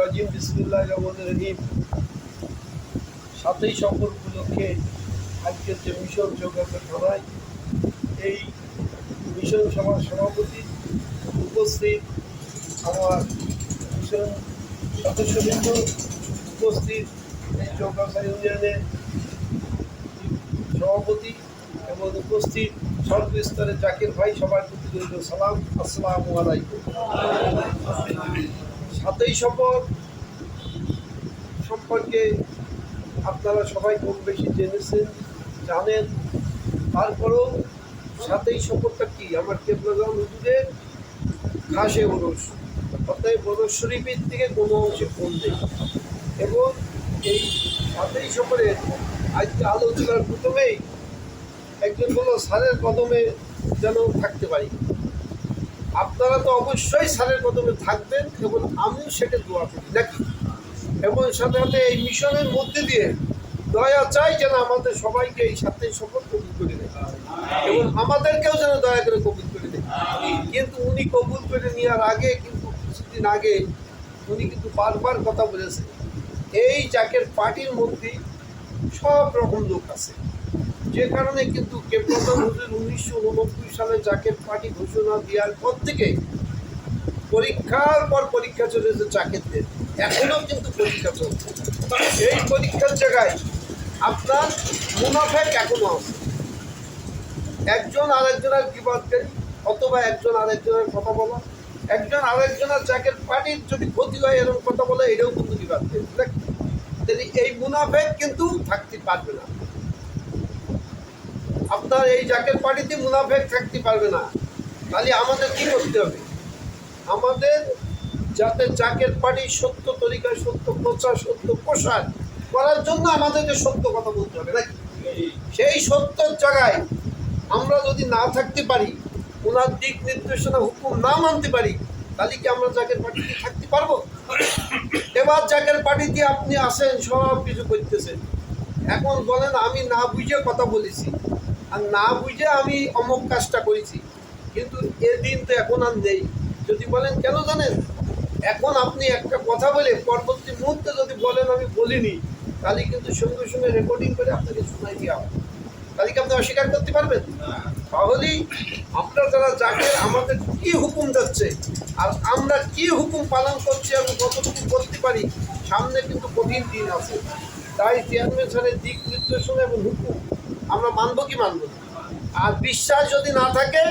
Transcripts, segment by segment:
রাজিম বিসমুল্লাহ রহমান রহিম। সাতই সফর উপলক্ষে আজকের যে মিশন যোগাযোগ থানায় এই মিশন সভার সভাপতি উপস্থিত আমার মিশন সদস্যবৃন্দ উপস্থিত এই চৌকাছা ইউনিয়নের সভাপতি এবং উপস্থিত সর্বস্তরের জাকির ভাই সবার প্রতি রইল সালাম। আসসালামু আলাইকুম। সাতই শপথ সম্পর্কে আপনারা সবাই কম বেশি জেনেছেন, জানেন। তারপরেও সাতই শপথটা কি? আমার কেবলাম হুজুরের ঘাসে ওরস অর্থাৎ বরস শরীফের থেকে কোনো অংশে ফোন নেই এবং এই সাতই শপথের আজকে আলোচনার প্রথমেই একজন বলল, স্যারের কদমে যেন থাকতে পারি। আপনারা তো অবশ্যই স্যারের কদমে থাকবেন এবং আমিও সেটা দোয়া করি। নাকি এবং সাথে সাথে এই মিশনের মধ্যে দিয়ে দয়া চাই যেন আমাদের সবাইকে এই সাথে সফল কবুল করে দেয় এবং আমাদেরকেও যেন দয়া করে কবুল করে দেয় কিন্তু উনি কবুল করে নেওয়ার আগে কিন্তু কিছুদিন আগে উনি কিন্তু বারবার কথা বলেছে এই জাকের পার্টির মধ্যে সব রকম লোক আছে। যে কারণে কিন্তু হুজুর উনিশশো উননব্বই সালে জাকের পার্টি ঘোষণা দেওয়ার পর থেকে পরীক্ষার পর পরীক্ষা চলেছে জাকেরদের। এখনও কিন্তু পরীক্ষা চলছে। এই পরীক্ষার জায়গায় আপনার মুনাফেক এখনও আছে। একজন আরেকজনের বিবাদকারী অথবা একজন আরেকজনের কথা বলা। একজন আরেকজনের জাকের পার্টির যদি ক্ষতি হয় এরকম কথা বলে, এটাও কিন্তু দেখ, তাহলে এই মুনাফেক কিন্তু থাকতে পারবে না। আপনার এই জাকের পার্টিতে মুনাফেক থাকতে পারবে না। তাহলে আমাদের কি করতে হবে? আমাদের যাতে জাকের পার্টি সত্য তরিকায়, সত্য প্রচার, সত্য প্রসার করার জন্য আমাদেরকে সত্য কথা বলতে হবে, নাকি? সেই সত্যর জায়গায় আমরা যদি না থাকতে পারি, ওনার দিক নির্দেশনা, হুকুম না মানতে পারি, তাহলে কি আমরা জাকের পার্টিতে থাকতে পারব? এবার জাকের পার্টিতে আপনি আসেন, সব কিছু করতেছেন। এখন বলেন, আমি না বুঝে কথা বলেছি। আর না বুঝে আমি অমক কাজটা করেছি। কিন্তু এ দিন তো এখন আর নেই। যদি বলেন কেন জানেন? এখন আপনি একটা কথা বলে পরবর্তী মুহূর্তে যদি বলেন আমি বলিনি তাহলে কিন্তু সঙ্গে সঙ্গে রেকর্ডিং করে আপনাকে শোনাই দেওয়া হবে। তাহলে কি আপনি অস্বীকার করতে পারবেন? তাহলেই আমরা যারা যাকে আমাদের কি হুকুম যাচ্ছে আর আমরা কি হুকুম পালন করছি আমি কতটুকু করতে পারি সামনে কিন্তু কঠিন দিন আছে। তাই চেয়ারম্যান স্যারের দিক নির্দেশনা এবং হুকুম আমরা মানব কি মানব? আর বিশ্বাস যদি না থাকে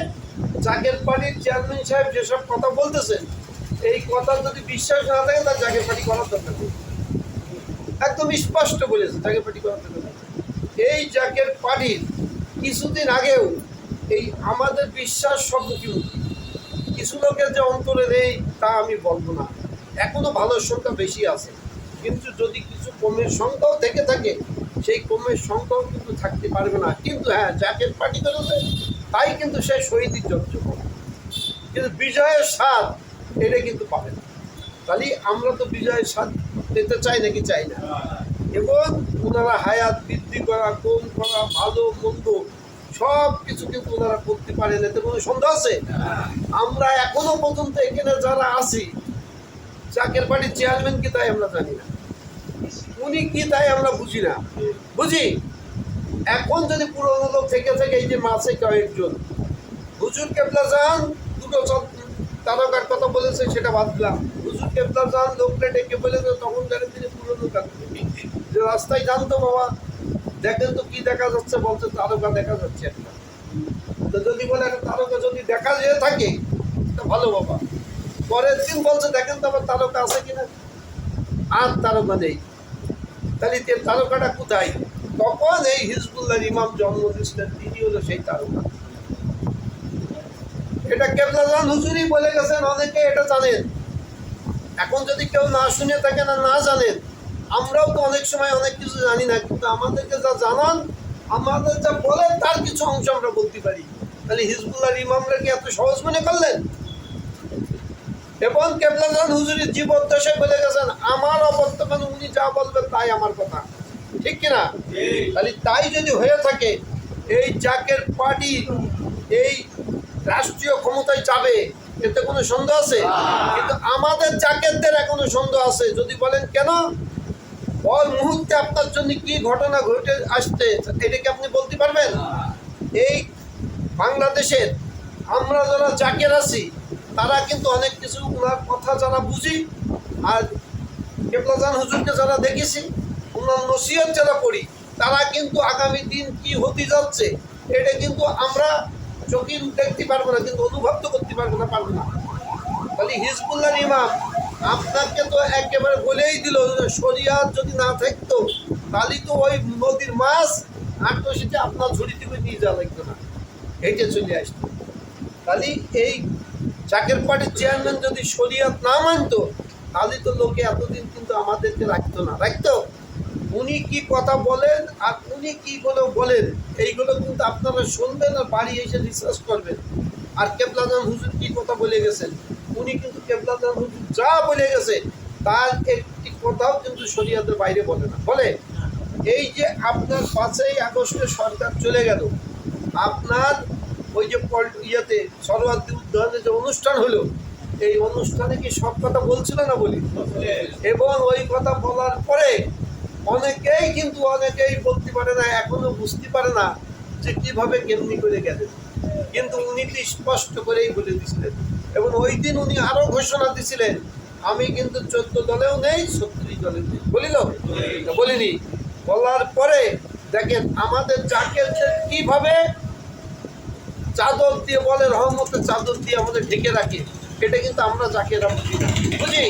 জাকের পার্টির চেয়ারম্যান সাহেব যেসব কথা বলতেছেন, এই কথা যদি বিশ্বাস না থাকে, তার জাকের পার্টি করার দরকার নেই। একদম স্পষ্ট বলেছে জাকের পার্টি করার দরকার এই জাকের পার্টির কিছুদিন আগেও এই আমাদের বিশ্বাস মুখোমুখি কিছু লোকের যে অন্তরে নেই, তা আমি বলব না। এখনও ভালোর সংখ্যা বেশি আছে। কিন্তু যদি কিছু কমের সংখ্যাও থেকে থাকে সেই কমের সংখ্যাও কিন্তু থাকতে পারবে না। কিন্তু হ্যাঁ জাকের পার্টি করেছে তাই কিন্তু সে শহীদের যোগ্য কিন্তু বিজয়ের স্বাদ এটা কিন্তু পাবে না। তাহলে আমরা তো বিজয়ের স্বাদ পেতে চাই নাকি চাই না? এবং ওনারা হায়াত বৃদ্ধি করা কম করা, ভালো, মন্দ সব কিছু কিন্তু ওনারা করতে পারেন এতে কোনো সন্দেহ আছে? আমরা এখনও পর্যন্ত এখানে যারা আছি চাকের পার্টির চেয়ারম্যান কি তাই আমরা জানি না। উনি কি তাই আমরা বুঝি না। বুঝি? এখন যদি পুরোনো লোক থেকে থেকে এই যে মাসে কয়েকজন, হুজুর কেবলা যান, দুটো তারকার কথা বলেছে, সেটা বাদ দিলাম। হুজুর কেবলা যান, লোকটা ডেকে বলেছে, তখন জানেন তিনি পুরোনো যে রাস্তায় জানতো বাবা, দেখেন তো কি দেখা যাচ্ছে, বলছে তারকা দেখা যাচ্ছে একটা। তো যদি বলে একটা তারকা যদি দেখা যেয়ে থাকে, তা ভালো বাবা। পরের দিন বলছে, দেখেন তো আবার তারকা আছে কিনা। আর তারকা নেই। তাহলে তে তারকাটা কোথায়? তখন এই হিজবুল্লাহ ইমাম জন্ম দিয়েছিলেন, তিনি হলো সেই তারকা। এটা কেবলাজান হুজুরি বলে গেছেন, অনেকে এটা জানেন। এখন যদি কেউ না শুনে থাকেন আর না জানেন, আমরাও তো অনেক সময় অনেক কিছু জানি না, কিন্তু আমাদেরকে যা জানান, আমাদের যা বলেন, তার কিছু অংশ আমরা বলতে পারি। তাহলে হিজবুল্লাহ ইমামরা কি এত সহজ মনে করলেন? এবং কেবলাজান হুজুরির জীবদ্দশায় বলে গেছেন আমার অবর্তমানে উনি যা বলবেন তাই আমার কথা। ঠিক কিনা তাহলে তাই যদি হয়ে থাকে এই জাকের পার্টি এই রাষ্ট্রীয় ক্ষমতায় যাবে এতে কোনো সন্দেহ আছে? কিন্তু আমাদের জাকেতদের এখনও সন্দেহ আছে। যদি বলেন কেন? ওই মুহূর্তে আপনার জন্য কি ঘটনা ঘটে আসছে এটা কি আপনি বলতে পারবেন? এই বাংলাদেশের আমরা যারা জাকের আছি তারা কিন্তু অনেক কিছু ওনার কথা যারা বুঝি, আর কেবলাজান হুজুরকে যারা দেখেছি ওনার নসিহত যারা পড়ি তারা কিন্তু আগামী দিন কি হতে যাচ্ছে, এটা কিন্তু আমরা চোখে দেখতে পারব না, কিন্তু অনুভব তো করতে পারব না পারব না। তাহলে হিজবুল্লাহ ইমাম আপনাকে তো একেবারে বলেই দিল শরিয়াত যদি না থাকতো, তাহলে তো ওই নদীর মাছ আটটো সেটা আপনার ঝুড়ি থেকে নিয়ে যাওয়া লাগতো না। হেঁটে চলে আসতো। তাহলে এই চাকের পার্টির চেয়ারম্যান যদি শরিয়াত না মানতো, তাহলে তো লোকে এতদিন কিন্তু আমাদেরকে রাখতো না রাখতো উনি কি কথা বলেন আর উনি কি গুলো বলেন, এইগুলো কিন্তু আপনারা শুনবেন আর বাড়ি এসে রিসার্চ করবেন। আর কেবলাদান হুজুর কি কথা বলে গেছেন? উনি কিন্তু কেবলাদান হুজুর যা বলে গেছে, তার একটি কথাও কিন্তু শরিয়াতের বাইরে বলে না। বলে, এই যে আপনার পাঁচই আগস্টে সরকার চলে গেল, আপনার ওই যে ইয়েতে সরোয়ার্দী উদ্যানে যে অনুষ্ঠান হলো, এই অনুষ্ঠানে কি সব কথা বলছিল না বলি? এবং ওই কথা বলার পরে অনেকেই কিন্তু অনেকেই বলতে পারে না, এখনও বুঝতে পারে না যে কীভাবে কেমনি করে গেলেন। কিন্তু উনি তো স্পষ্ট করেই বলে দিছিলেন। এবং ওই দিন উনি আরও ঘোষণা দিছিলেন, আমি কিন্তু চোদ্দ দলেও নেই, ছত্রিশ দলেও নেই। বলিল? বলিনি। বলার পরে দেখেন, আমাদের যাকে কীভাবে চাদর দিয়ে বলে, রহমতের চাদর দিয়ে আমাদের ঢেকে রাখে। এটা কিন্তু আমরা যাকে বুঝি না। বুঝি?